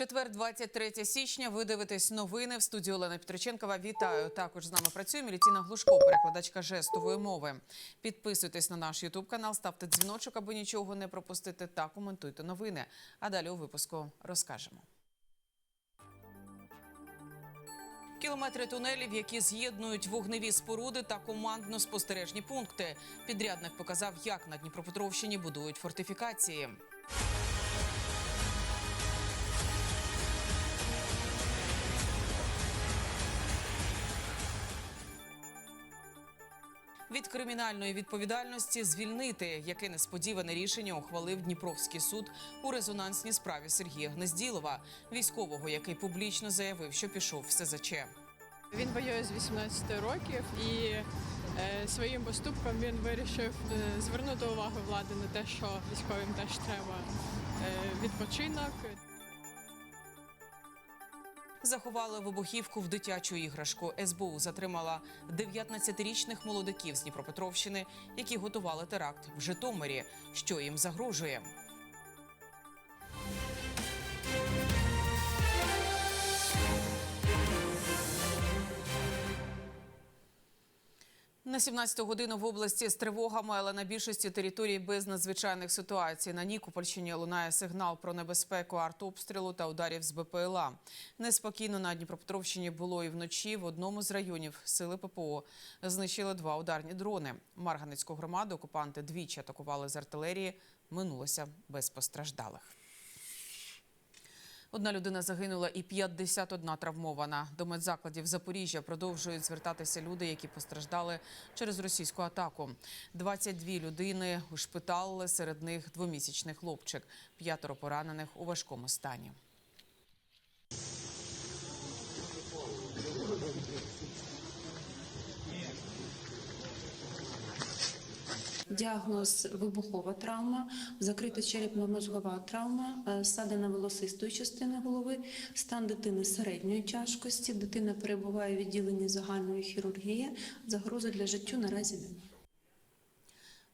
Четвер, 23 січня. Ви дивитесь новини в студії Олена Петриченкова. Вітаю. Також з нами працює Мілітіна Глушко, перекладачка жестової мови. Підписуйтесь на наш Ютуб канал, ставте дзвіночок, аби нічого не пропустити, та коментуйте новини. А далі у випуску розкажемо. Кілометри тунелів, які з'єднують вогневі споруди та командно-спостережні пункти. Підрядник показав, як на Дніпропетровщині будують фортифікації. Від кримінальної відповідальності звільнити, яке несподіване рішення ухвалив Дніпровський суд у резонансній справі Сергія Гнезділова, військового, який публічно заявив, що пішов в СЗЧ. Він воює з 18 років і е, своїм поступком він вирішив е, звернути увагу влади на те, що військовим теж треба е, відпочинок. Заховали вибухівку в дитячу іграшку. СБУ затримала 19-річних молодиків з Дніпропетровщини, які готували теракт в Житомирі. Що їм загрожує? На 17 годину в області з тривогами, але на більшості територій без надзвичайних ситуацій. На Нікопольщині лунає сигнал про небезпеку артобстрілу та ударів з БПЛА. Неспокійно на Дніпропетровщині було і вночі. В одному з районів сили ППО знищили два ударні дрони. Марганецьку громаду окупанти двічі атакували з артилерії. Минулося без постраждалих. Одна людина загинула і 51 травмована. До медзакладів Запоріжжя продовжують звертатися люди, які постраждали через російську атаку. 22 людини у шпитал, серед них двомісячний хлопчик. П'ятеро поранених у важкому стані. Діагноз вибухова травма, закрита черепно-мозгова травма, садина волосистої частини голови, стан дитини середньої тяжкості. Дитина перебуває в відділенні загальної хірургії. Загрози для життю наразі немає.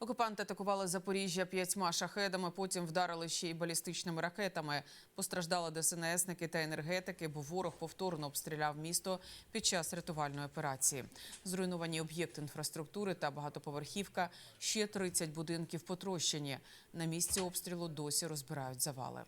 Окупанти атакували Запоріжжя п'ятьма шахедами, потім вдарили ще й балістичними ракетами. Постраждали ДСНСники та енергетики, бо ворог повторно обстріляв місто під час рятувальної операції. Зруйновані об'єкти інфраструктури та багатоповерхівка. Ще 30 будинків потрощені. На місці обстрілу досі розбирають завали.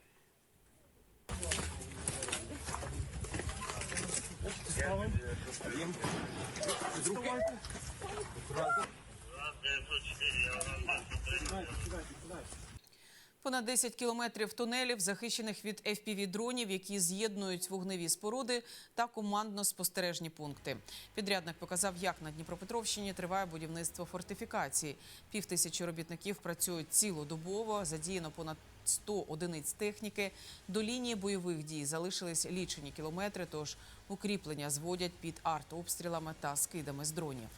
Понад 10 кілометрів тунелів, захищених від FPV-дронів, які з'єднують вогневі споруди та командно-спостережні пункти. Підрядник показав, як на Дніпропетровщині триває будівництво фортифікації. Півтисячі робітників працюють цілодобово, задіяно понад 100 одиниць техніки. До лінії бойових дій залишились лічені кілометри, тож укріплення зводять під артобстрілами та скидами з дронів.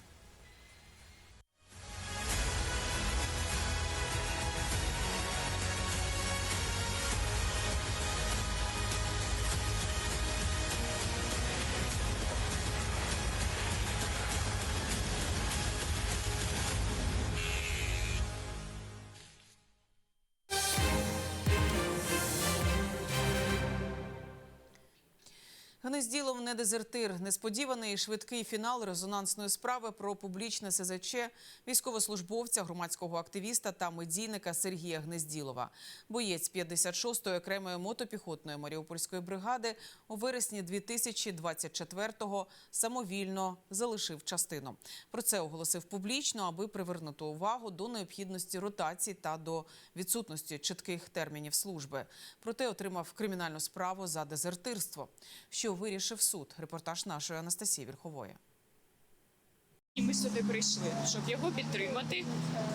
Гнезділов не дезертир. Несподіваний швидкий фінал резонансної справи про публічне СЗЧ військовослужбовця, громадського активіста та медійника Сергія Гнезділова. Боєць 56-ї окремої мотопіхотної маріупольської бригади у вересні 2024-го самовільно залишив частину. Про це оголосив публічно, аби привернути увагу до необхідності ротації та до відсутності чітких термінів служби. Проте отримав кримінальну справу за дезертирство. Що вирішив суд? Репортаж нашої Анастасії Вірхової. І ми сюди прийшли, щоб його підтримати,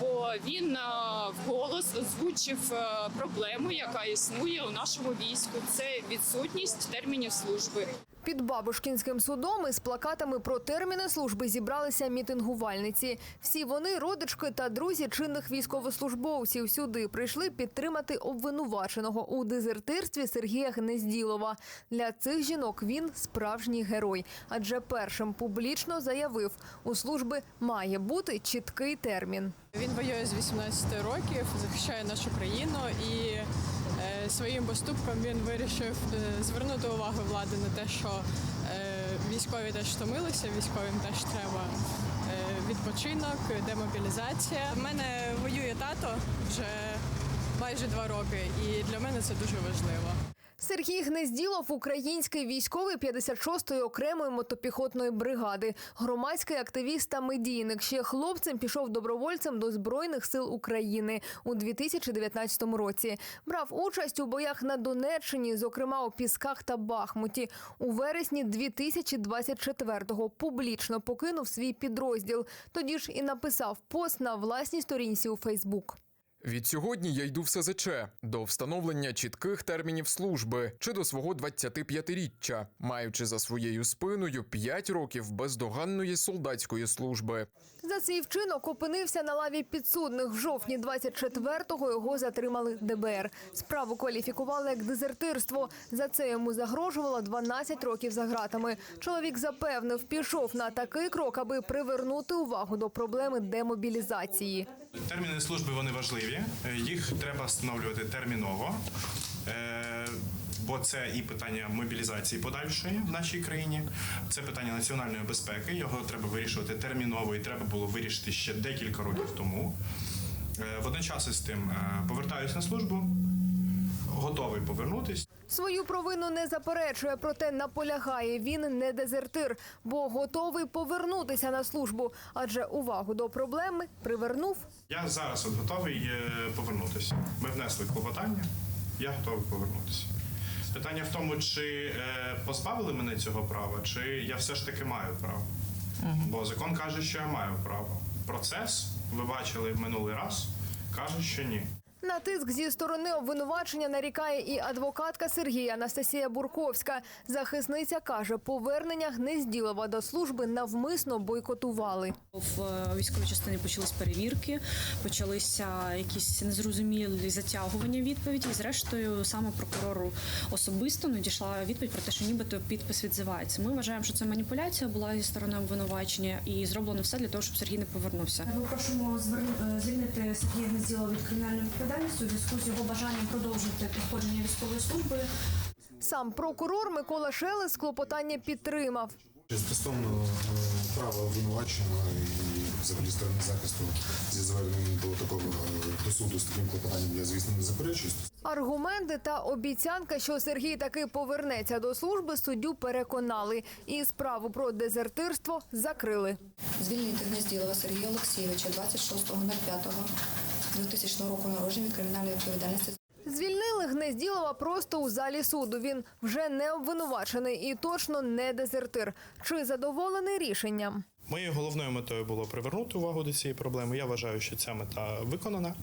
бо він е, вголос озвучив е, проблему, яка існує у нашому війську. Це відсутність термінів служби. Під Бабушкінським судом із плакатами про терміни служби зібралися мітингувальниці. Всі вони родички та друзі чинних військовослужбовців сюди прийшли підтримати обвинуваченого у дезертирстві Сергія Гнезділова. Для цих жінок він справжній герой, адже першим публічно заявив, у служби має бути чіткий термін. Він воює з 18 років, захищає нашу країну і своїм поступком він вирішив е, звернути увагу влади на те, що е, військові теж втомилися, військовим теж треба е, відпочинок, демобілізація. У мене воює тато вже майже два роки, і для мене це дуже важливо. Сергій Гнезділов – український військовий 56-ї окремої мотопіхотної бригади, громадський активіст та медійник. Ще хлопцем пішов добровольцем до Збройних сил України у 2019 році. Брав участь у боях на Донеччині, зокрема у Пісках та Бахмуті. У вересні 2024-го публічно покинув свій підрозділ. Тоді ж і написав пост на власній сторінці у Фейсбук. Відсьогодні я йду в СЗЧ до встановлення чітких термінів служби чи до свого 25-річчя, маючи за своєю спиною 5 років бездоганної солдатської служби. За свій вчинок опинився на лаві підсудних. В жовтні 24-го його затримали ДБР. Справу кваліфікували як дезертирство. За це йому загрожувало 12 років за ґратами. Чоловік запевнив, пішов на такий крок, аби привернути увагу до проблеми демобілізації. Терміни служби вони важливі. Е, Їх треба встановлювати терміново. Бо це і питання мобілізації подальшої в нашій країні, це питання національної безпеки. Його треба вирішувати терміново, і треба було вирішити ще декілька років тому. Е, Водночас із тим е, повертаюся на службу, готовий повернутись. Свою провину не заперечує, проте наполягає він не дезертир, бо готовий повернутися на службу, адже увагу до проблеми привернув Я зараз от готовий е, повернутися. Ми внесли клопотання, я готовий повернутися. Питання в тому, чи е, позбавили мене цього права, чи я все ж таки маю право. Бо закон каже, що я маю право. Процес, ви бачили минулий раз, каже, що ні. На тиск зі сторони обвинувачення нарікає і адвокатка Сергія Анастасія Бурковська. Захисниця каже, повернення Гнезділова до служби навмисно бойкотували. В е, військовій частині почались перевірки, почалися якісь незрозумілі затягування відповіді. І зрештою, саме прокурору особисто надійшла відповідь про те, що нібито підпис відзивається. Ми вважаємо, що це маніпуляція була зі сторони обвинувачення, і зроблено все для того, щоб Сергій не повернувся. Ми просимо е, звільнити Сергія Гнезділова від кримінальної відповідальності у зв'язку з його бажанням продовжити проходження військової служби. Сам прокурор Микола Шелест клопотання підтримав. Стосовно е, права обвинуваченого і взагалі сторони захисту зі зверненням до такого е, до суду з таким клопотанням я звісно не заперечую. Аргументи та обіцянка, що Сергій таки повернеться до служби, суддю переконали. І справу про дезертирство закрили. Звільнити Гнезділова Сергія Олексійовича 26.05.2000 року народження від кримінальної відповідальності Звільнили Гнезділова просто у залі суду. Він вже не обвинувачений і точно не дезертир. Чи задоволений рішенням? Моєю головною метою було привернути увагу до цієї проблеми. Я вважаю, що ця мета виконана.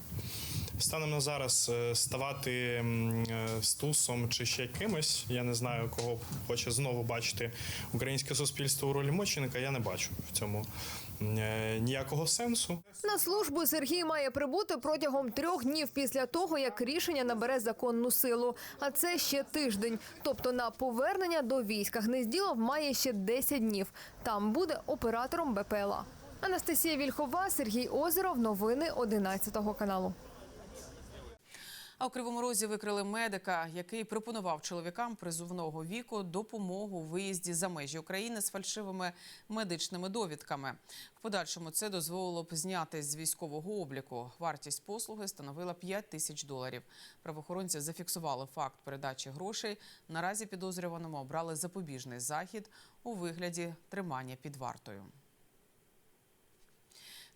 Станом на зараз е, ставати е, стусом чи ще кимось, я не знаю, кого хоче знову бачити українське суспільство у ролі моченика. Я не бачу в цьому ніякого сенсу. На службу Сергій має прибути протягом трьох днів після того, як рішення набере законну силу. А це ще тиждень. Тобто на повернення до війська Гнезділов має ще 10 днів. Там буде оператором БПЛА. Анастасія Вільхова, Сергій Озеров. Новини 11 каналу. А у Кривому Розі викрили медика, який пропонував чоловікам призовного віку допомогу у виїзді за межі України з фальшивими медичними довідками. В подальшому це дозволило б зняти з військового обліку. Вартість послуги становила 5 тисяч доларів. Правоохоронці зафіксували факт передачі грошей. Наразі підозрюваному обрали запобіжний захід у вигляді тримання під вартою.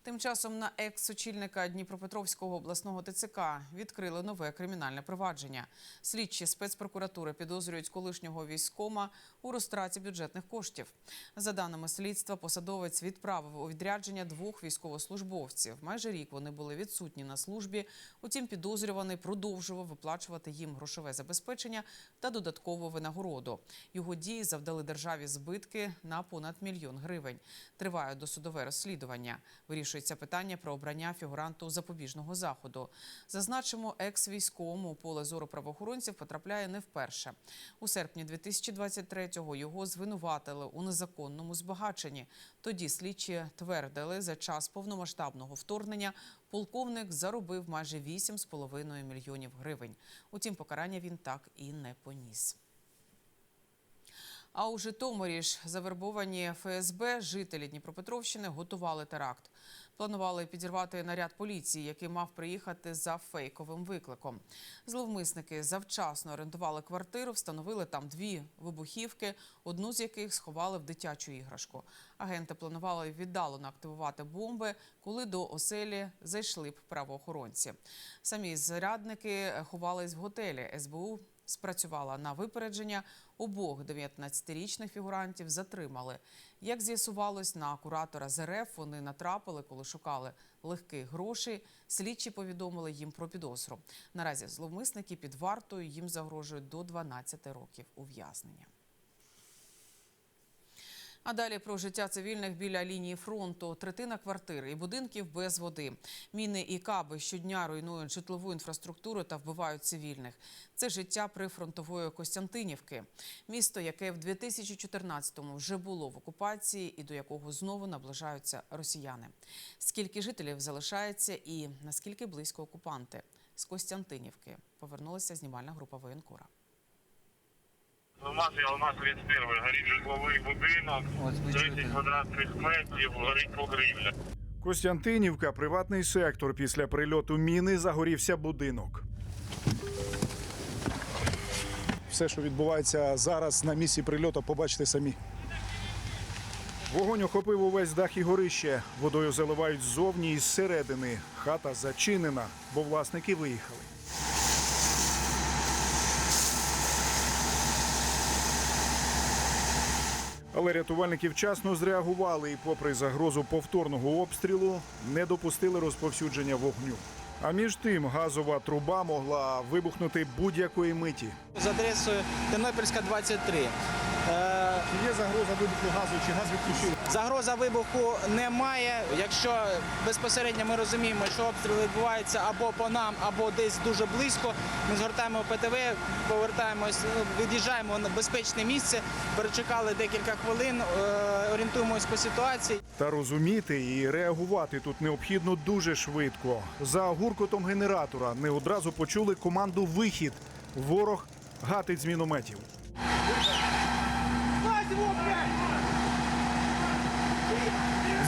Тим часом на екс-очільника Дніпропетровського обласного ТЦК відкрили нове кримінальне провадження. Слідчі спецпрокуратури підозрюють колишнього військома у розтраті бюджетних коштів. За даними слідства, посадовець відправив у відрядження двох військовослужбовців. Майже рік вони були відсутні на службі. Утім, підозрюваний продовжував виплачувати їм грошове забезпечення та додаткову винагороду. Його дії завдали державі збитки на понад мільйон гривень. Триває досудове розслідування. Вирішується питання про обрання фігуранту запобіжного заходу. Зазначимо, екс-військовому поле зору правоохоронців потрапляє не вперше. У серпні 2023-го його звинуватили у незаконному збагаченні. Тоді слідчі твердили, за час повномасштабного вторгнення полковник заробив майже 8,5 мільйонів гривень. Утім, покарання він так і не поніс. А у Житомирі ж завербовані ФСБ жителі Дніпропетровщини готували теракт. Планували підірвати наряд поліції, який мав приїхати за фейковим викликом. Зловмисники завчасно орендували квартиру, встановили там дві вибухівки, одну з яких сховали в дитячу іграшку. Агенти планували віддалено активувати бомби, коли до оселі зайшли б правоохоронці. Самі зарядники ховались в готелі. СБУ спрацювала на випередження. Обох 19-річних фігурантів затримали. Як з'ясувалось, на куратора з РФ вони натрапили, коли шукали легких грошей. Слідчі повідомили їм про підозру. Наразі зловмисники під вартою їм загрожують до 12 років ув'язнення. А далі про життя цивільних біля лінії фронту. Третина квартир і будинків без води. Міни і каби щодня руйнують житлову інфраструктуру та вбивають цивільних. Це життя прифронтової Костянтинівки. Місто, яке в 2014-му вже було в окупації і до якого знову наближаються росіяни. Скільки жителів залишається і наскільки близько окупанти? З Костянтинівки повернулася знімальна група воєнкора. У нас є у нас 31 горить житловий будинок, 10 квадратних метрів, горить покрівля. Костянтинівка, приватний сектор. Після прильоту міни загорівся будинок. Все, що відбувається зараз на місці прильоту, побачите самі. Вогонь охопив увесь дах і горище. Водою заливають ззовні і зсередини. Хата зачинена, бо власники виїхали. Але рятувальники вчасно зреагували і, попри загрозу повторного обстрілу, не допустили розповсюдження вогню. А між тим газова труба могла вибухнути будь-якої миті. з адресою Тернопільська 23. Е, Чи є загроза вибуху газу, чи газ відключили? Загроза вибуху немає. Якщо безпосередньо ми розуміємо, що обстріли відбуваються або по нам, або десь дуже близько, ми згортаємо ПТВ, повертаємось, ну, від'їжджаємо на безпечне місце, перечекали декілька хвилин, е, орієнтуємось по ситуації. Та розуміти і реагувати тут необхідно дуже швидко. За гуркотом генератора не одразу почули команду вихід. Ворог гатить з мінометів.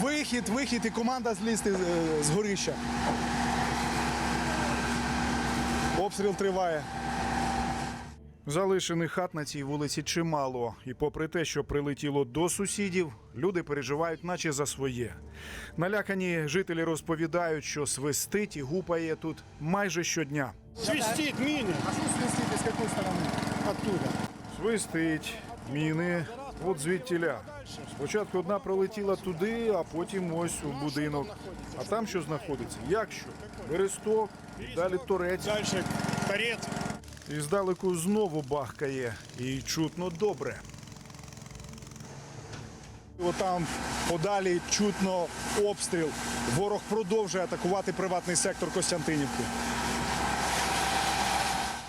Вихід, вихід і команда злізти е, з горища. Обстріл триває. Залишених хат на цій вулиці чимало. І попри те, що прилетіло до сусідів, люди переживають, наче за своє. Налякані жителі розповідають, що свистить і гупає тут майже щодня. Свистить міни. А що свистить, з якої сторони? Оттуда. Свистить, міни, от звідтіля. Спочатку одна пролетіла туди, а потім ось у будинок. А там що знаходиться? Як що? Бересток, далі торець. Далі торец. І здалеку знову бахкає. І чутно добре. Отам подалі чутно обстріл. Ворог продовжує атакувати приватний сектор Костянтинівки.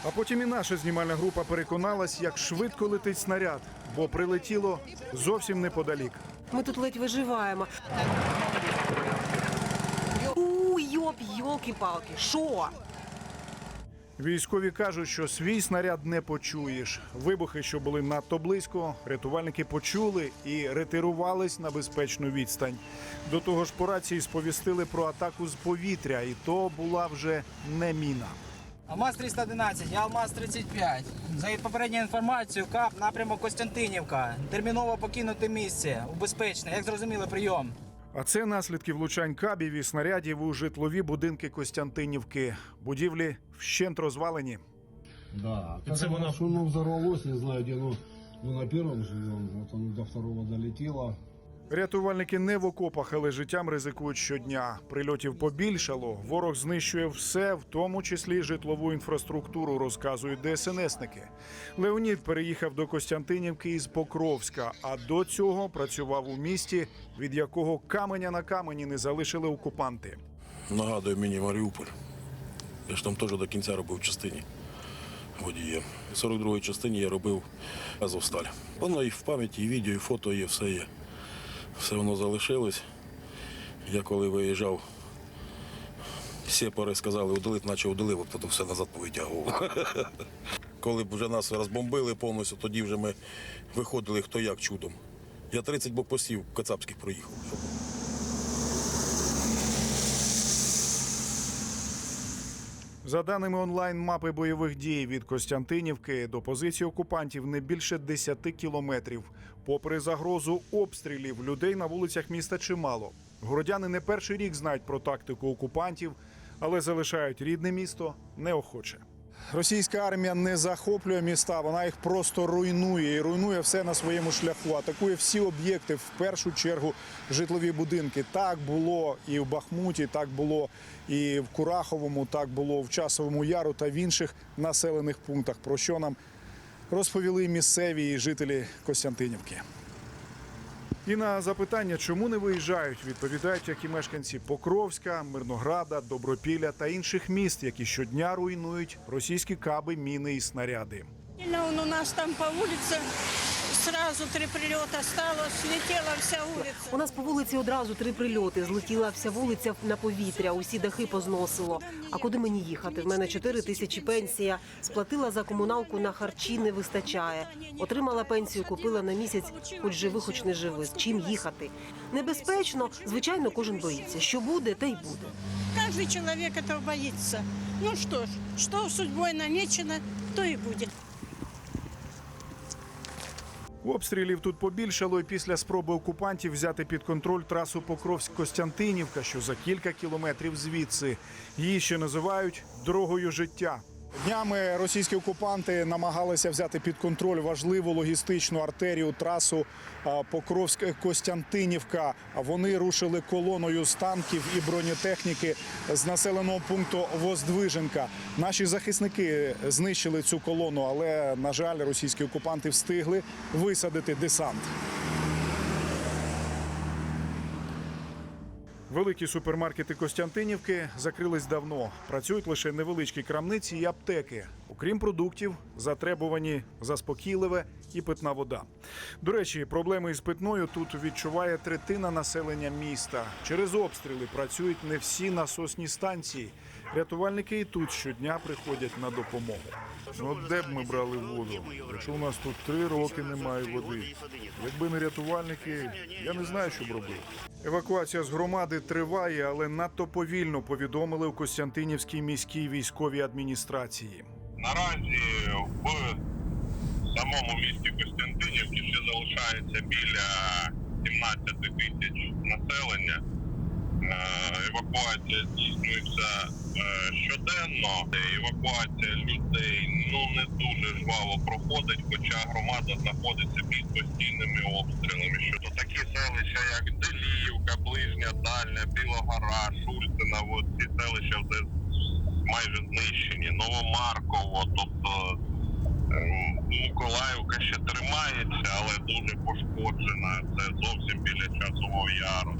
А потім і наша знімальна група переконалась, як швидко летить снаряд, бо прилетіло зовсім неподалік. Ми тут ледь виживаємо. У, йоп, йолки-палки, що? Військові кажуть, що свій снаряд не почуєш. Вибухи, що були надто близько, рятувальники почули і ретирувались на безпечну відстань. До того ж, по рації сповістили про атаку з повітря, і то була вже не міна. Алмаз 311, я Алмаз 35. За попередньою інформацією, КАП, напрямок Костянтинівка. Терміново покинути місце. У безпечне. Як зрозуміли, прийом. А це наслідки влучань кабів і снарядів у житлові будинки Костянтинівки. Будівлі вщент розвалені. Да, И це воно- что оно взорвалось, не знаю, где оно, мы на первом живем, вот оно до второго долетело. Рятувальники не в окопах, але життям ризикують щодня. Прильотів побільшало. Ворог знищує все, в тому числі житлову інфраструктуру, розказують ДСНСники. Леонід переїхав до Костянтинівки із Покровська, а до цього працював у місті, від якого каменя на камені не залишили окупанти. Нагадує мені Маріуполь. Я ж там теж до кінця робив частині водієм. У 42-й частині я робив Азовсталь. Воно і в пам'яті, і відео, і фото є, все є. Все воно залишилось. Я коли виїжджав Сепари сказали, удалити, наче удалив, а потім все назад повитягував. Коли б вже нас розбомбили повністю, тоді вже ми виходили хто як чудом. Я 30 блокпостів кацапських проїхав. За даними онлайн-мапи бойових дій від Костянтинівки до позиції окупантів не більше 10 кілометрів. Попри загрозу обстрілів, людей на вулицях міста чимало. Городяни не перший рік знають про тактику окупантів, але залишають рідне місто неохоче. Російська армія не захоплює міста, вона їх просто руйнує і руйнує все на своєму шляху. Атакує всі об'єкти, в першу чергу житлові будинки. Так було і в Бахмуті, так було і в Кураховому, так було в Часовому Яру та в інших населених пунктах. Про що нам розповіли місцеві жителі Костянтинівки. І на запитання, чому не виїжджають, відповідають, як і мешканці Покровська, Мирнограда, Добропілля та інших міст, які щодня руйнують російські каби, міни і снаряди. Он у нас там по улице сразу три прилета стало, слетела вся улица. У нас по вулиці одразу три прильоти. Злетіла вся вулиця на повітря, усі дахи позносило. А куди мені їхати? В мене 4 тисячі пенсія. Сплатила за комуналку на харчі не вистачає. Отримала пенсію, купила на місяць, хоч живи, хоч не живи. З чим їхати? Небезпечно, звичайно, кожен боїться. Що буде, те й буде. Каждый человек этого боится. Ну что ж, что судьбой намечено, то и будет. Обстрілів тут побільшало і після спроби окупантів взяти під контроль трасу Покровськ-Костянтинівка, що за кілька кілометрів звідси. Її ще називають дорогою життя. Днями російські окупанти намагалися взяти під контроль важливу логістичну артерію трасу Покровськ-Костянтинівка. Вони рушили колоною з танків і бронетехніки з населеного пункту Воздвиженка. Наші захисники знищили цю колону, але на жаль, російські окупанти встигли висадити десант. Великі супермаркети Костянтинівки закрились давно. Працюють лише невеличкі крамниці і аптеки. Окрім продуктів, затребувані заспокійливе і питна вода. До речі, проблеми із питною тут відчуває третина населення міста. Через обстріли працюють не всі насосні станції. Рятувальники і тут щодня приходять на допомогу. Ну де б ми брали воду? Якщо у нас тут три роки немає води. Якби не рятувальники, я не знаю, що б робив. Евакуація з громади триває, але надто повільно повідомили у Костянтинівській міській військовій адміністрації. Наразі в самому місті Костянтинівці ще залишається біля 17 тисяч населення. Е, Евакуація здійснюється е, щоденно. Евакуація людей ну не дуже жваво проходить, хоча громада знаходиться під постійними обстрілами. Щодо такі селища, як Деліївка, Ближня, Дальня, Білогора, Шульцина, от ці селища вже майже знищені. Новомарково, тобто ем, Миколаївка ще тримається, але дуже пошкоджена. Це зовсім біля часового яру.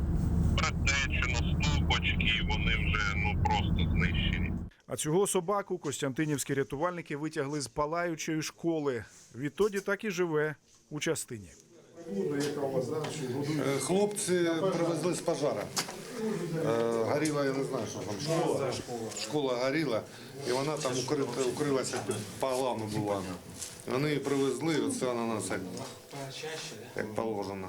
Притечено, ступочки, вони вже ну просто знищені. А цього собаку костянтинівські рятувальники витягли з палаючої школи. Відтоді так і живе у частині. Е, Хлопці привезли з пожара. Е, Горіла, я не знаю, що там школа. Школа горіла, і вона там укрита, укрилася під поглавну була. Вони її привезли, оце вона нас як, як положено.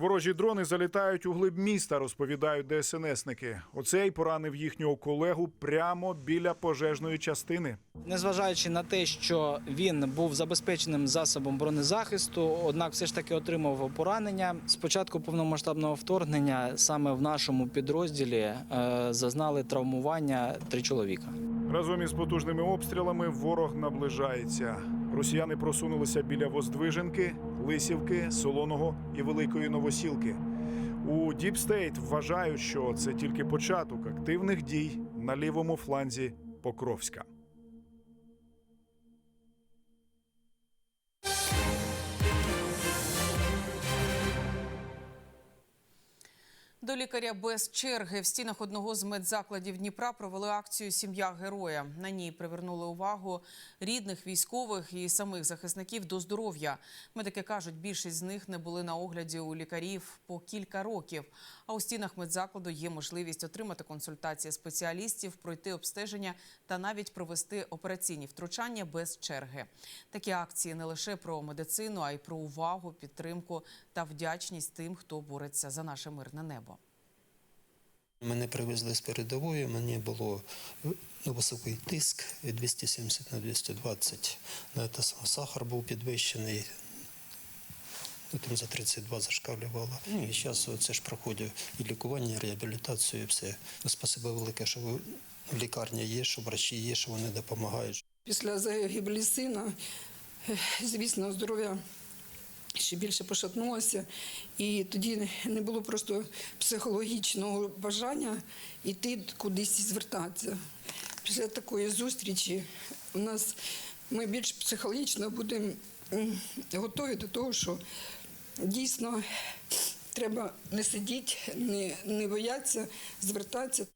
Ворожі дрони залітають у глиб міста, розповідають ДСНСники. Оцей поранив їхнього колегу прямо біля пожежної частини. Незважаючи на те, що він був забезпеченим засобом бронезахисту, однак все ж таки отримав поранення. З початку повномасштабного вторгнення саме в нашому підрозділі е, зазнали травмування три чоловіка. Разом із потужними обстрілами ворог наближається. Росіяни просунулися біля Воздвиженки, Лисівки, Солоного і Великої Новосілки. У Діпстейт вважають, що це тільки початок активних дій на лівому фланзі Покровська. До лікаря без черги в стінах одного з медзакладів Дніпра провели акцію Сім'я героя. На ній привернули увагу рідних військових і самих захисників до здоров'я. Медики кажуть, більшість з них не були на огляді у лікарів по кілька років. А у стінах медзакладу є можливість отримати консультації спеціалістів, пройти обстеження та навіть провести операційні втручання без черги. Такі акції не лише про медицину, а й про увагу, підтримку та вдячність тим, хто бореться за наше мирне небо. Мене привезли з передової, мені було ну, високий тиск 270 на 220. На те сахар був підвищений. Ну, там за 32 зашкалювало. Ну, і зараз це ж проходить і лікування, і реабілітацію, і все. Ну, Спасибо велике, що ви в лікарні є, що врачі є, що вони допомагають. Після загибелі сина, е, звісно, здоров'я ще більше пошатнулося, і тоді не було просто психологічного бажання йти кудись і звертатися. Після такої зустрічі у нас ми більш психологічно будемо готові до того, що дійсно треба не сидіти, не, не боятися звертатися.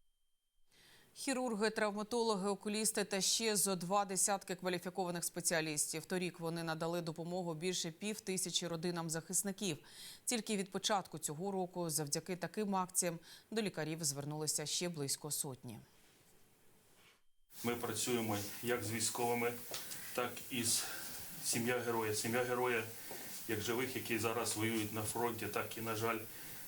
Хірурги, травматологи, окулісти та ще зо два десятки кваліфікованих спеціалістів. Торік вони надали допомогу більше пів тисячі родинам захисників. Тільки від початку цього року, завдяки таким акціям, до лікарів звернулися ще близько сотні. Ми працюємо як з військовими, так і з сім'я героя. Сім'я героя як живих, які зараз воюють на фронті, так і, на жаль,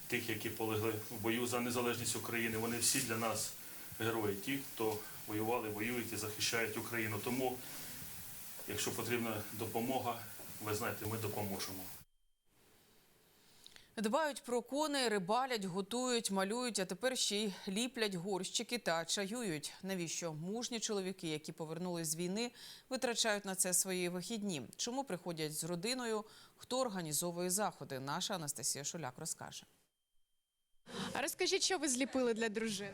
тих, які полегли в бою за незалежність України. Вони всі для нас герої, ті, хто воювали, воюють і захищають Україну. Тому, якщо потрібна допомога, ви знаєте, ми допоможемо. Дбають про коней, рибалять, готують, малюють, а тепер ще й ліплять горщики та чаюють. Навіщо мужні чоловіки, які повернулись з війни, витрачають на це свої вихідні? Чому приходять з родиною? Хто організовує заходи? Наша Анастасія Шуляк розкаже. А розкажіть, що ви зліпили для дружини?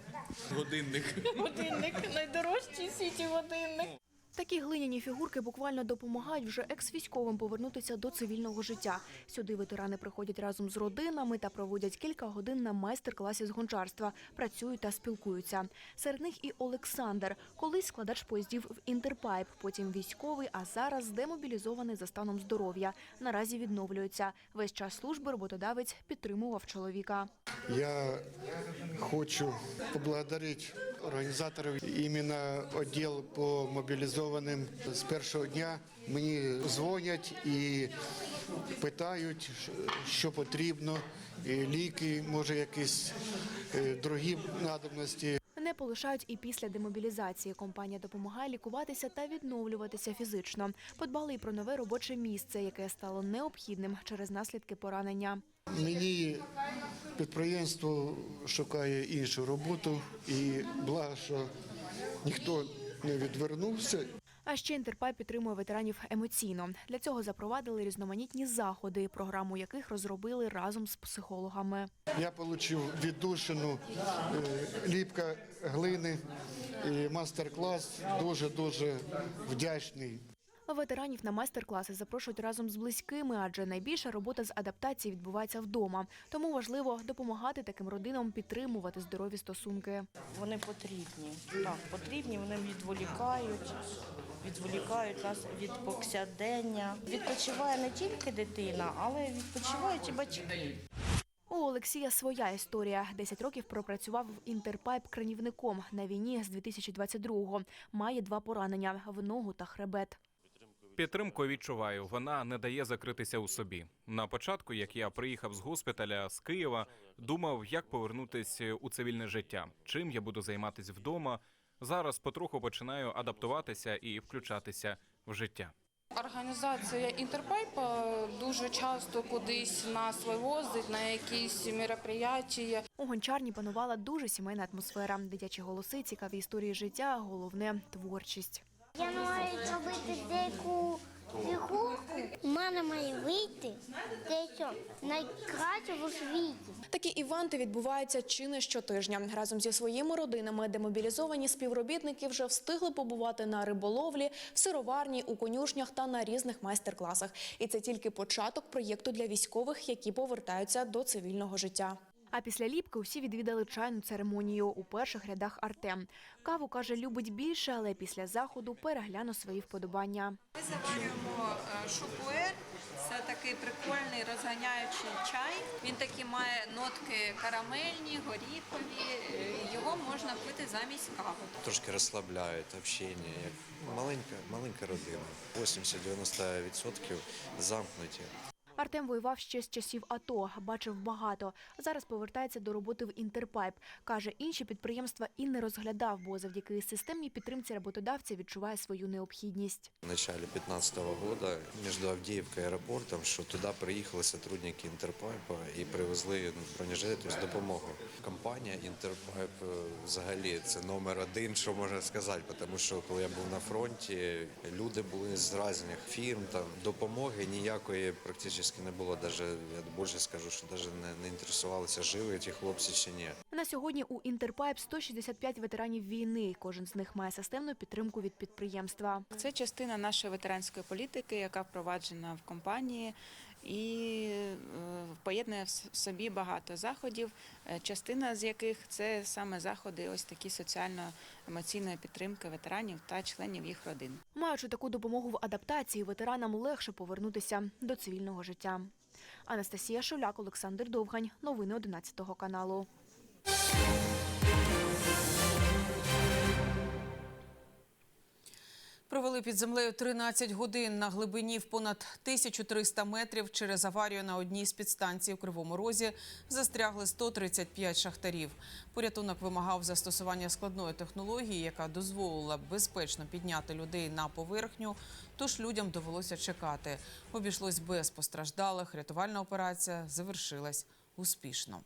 Годинник. Годинник найдорожчий в світі годинник. Такі глиняні фігурки буквально допомагають вже екс-військовим повернутися до цивільного життя. Сюди ветерани приходять разом з родинами та проводять кілька годин на майстер-класі з гончарства, працюють та спілкуються. Серед них і Олександр, колись складач поїздів в Інтерпайп, потім військовий, а зараз демобілізований за станом здоров'я. Наразі відновлюється. Весь час служби роботодавець підтримував чоловіка. Я хочу поблагодарить організаторів іменно відділ по мобілізованим. З першого дня мені дзвонять і питають, що потрібно, ліки, може якісь е, другі надобності. Не полишають і після демобілізації. Компанія допомагає лікуватися та відновлюватися фізично. Подбали й про нове робоче місце, яке стало необхідним через наслідки поранення. Мені підприємство шукає іншу роботу, і благо, що ніхто не відвернувся. А ще Інтерпай підтримує ветеранів емоційно. Для цього запровадили різноманітні заходи, програму яких розробили разом з психологами. Я отримав віддушину, е, ліпка глини, і мастер-клас. Дуже дуже вдячний. Ветеранів на майстер-класи запрошують разом з близькими, адже найбільша робота з адаптації відбувається вдома. Тому важливо допомагати таким родинам підтримувати здорові стосунки. Вони потрібні. Так, потрібні, вони відволікають, відволікають нас від повсякдення. Відпочиває не тільки дитина, але відпочивають і батьки. У Олексія своя історія. Десять років пропрацював в Інтерпайп кранівником на війні з 2022-го. Має два поранення в ногу та хребет. Підтримку відчуваю. Вона не дає закритися у собі. На початку, як я приїхав з госпіталя з Києва, думав, як повернутися у цивільне життя, чим я буду займатися вдома. Зараз потроху починаю адаптуватися і включатися в життя. Організація Інтерпайпа дуже часто кудись нас вивозить на якісь мероприятия. У гончарні панувала дуже сімейна атмосфера. Дитячі голоси, цікаві історії життя, головне творчість. Я маю зробити деяку фігурку. Мене має вийти те, що найкраще у світі. Такі івенти відбуваються чи не щотижня. Разом зі своїми родинами демобілізовані співробітники вже встигли побувати на риболовлі, в сироварні, у конюшнях та на різних майстер-класах. І це тільки початок проєкту для військових, які повертаються до цивільного життя. А після ліпки усі відвідали чайну церемонію у перших рядах Артем. Каву каже, любить більше, але після заходу перегляну свої вподобання. Ми заварюємо е, шупуер. Це такий прикольний розганяючий чай. Він такі має нотки карамельні, горіхові. Е, Його можна пити замість кави. Трошки розслабляють общення, як маленька, маленька родина. 80-90% замкнуті. Артем воював ще з часів АТО, бачив багато. Зараз повертається до роботи в Інтерпайп. Каже, інші підприємства і не розглядав, бо завдяки системній підтримці роботодавця відчуває свою необхідність. В начале 2015 года между Авдеевкой и аэропортом, що туди приїхали сотрудники Інтерпайпа і привезли бронежилети, тобто допомогу. Компанія Інтерпайп е, взагалі це номер один, що можна сказати, тому що коли я був на фронті, люди були з різних фірм, там допомоги ніякої практично не було. Даже я більше скажу, що навіть не, не інтересувалися, живі ті хлопці чи ні. На сьогодні у Інтерпайп 165 ветеранів війни. Кожен з них має системну підтримку від підприємства. Це частина нашої ветеранської політики, яка впроваджена в компанії і е, поєднує в собі багато заходів, е, частина з яких це саме заходи, ось такі соціально-емоційної підтримки ветеранів та членів їх родин. Маючи таку допомогу в адаптації, ветеранам легше повернутися до цивільного життя. Анастасія Шуляк, Олександр Довгань. Новини 11 каналу. Провели під землею 13 годин на глибині в понад 1300 метрів. Через аварію на одній з підстанцій у Кривому Розі застрягли 135 шахтарів. Порятунок вимагав застосування складної технології, яка дозволила безпечно підняти людей на поверхню. Тож людям довелося чекати. Обійшлось без постраждалих. Рятувальна операція завершилась успішно.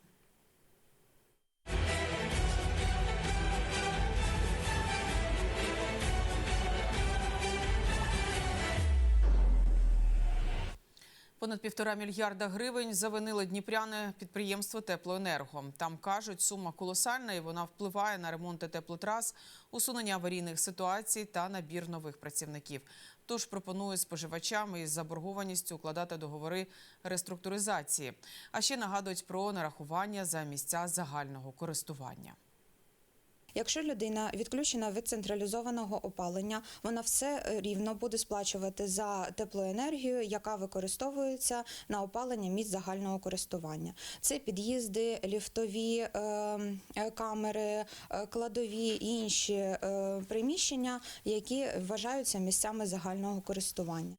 Понад півтора мільярда гривень завинили дніпряне підприємство Теплоенерго. Там кажуть, сума колосальна і вона впливає на ремонти теплотрас, усунення аварійних ситуацій та набір нових працівників. Тож пропонує споживачам із заборгованістю укладати договори реструктуризації. А ще нагадують про нарахування за місця загального користування. Якщо людина відключена від централізованого опалення, вона все е, рівно буде сплачувати за теплоенергію, яка використовується на опалення місць загального користування. Це під'їзди, ліфтові е, е, камери, е, кладові і інші приміщення, які вважаються місцями загального користування.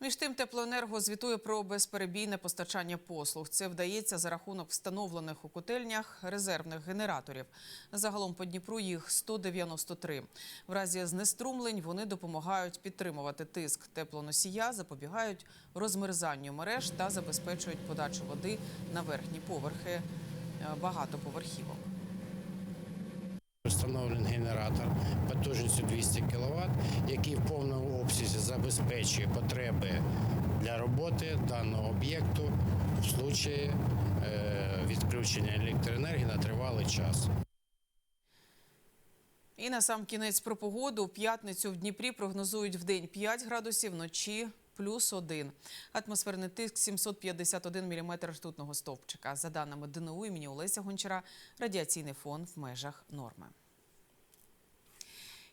Між тим, теплоенерго звітує про безперебійне постачання послуг. Це вдається за рахунок встановлених у котельнях резервних генераторів. Загалом по Дніпру їх 193. В разі знеструмлень вони допомагають підтримувати тиск теплоносія, запобігають розмерзанню мереж та забезпечують подачу води на верхні поверхи е, багатоповерхівок. Встановлений генератор потужністю 200 кВт, який в повному обсязі забезпечує потреби для роботи даного об'єкту в случаї е, відключення електроенергії на тривалий час. І на сам кінець про погоду. П'ятницю в Дніпрі прогнозують в день 5 градусів, вночі плюс 1. Атмосферний тиск 751 мм ртутного стовпчика. За даними ДНУ імені Олеся Гончара, радіаційний фон в межах норми.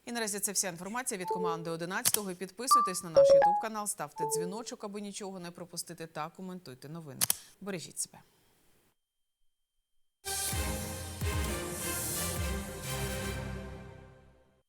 І наразі це вся інформація від команди 11-го. Підписуйтесь на наш ютуб канал, ставте дзвіночок, аби нічого не пропустити, та коментуйте новини. Бережіть себе.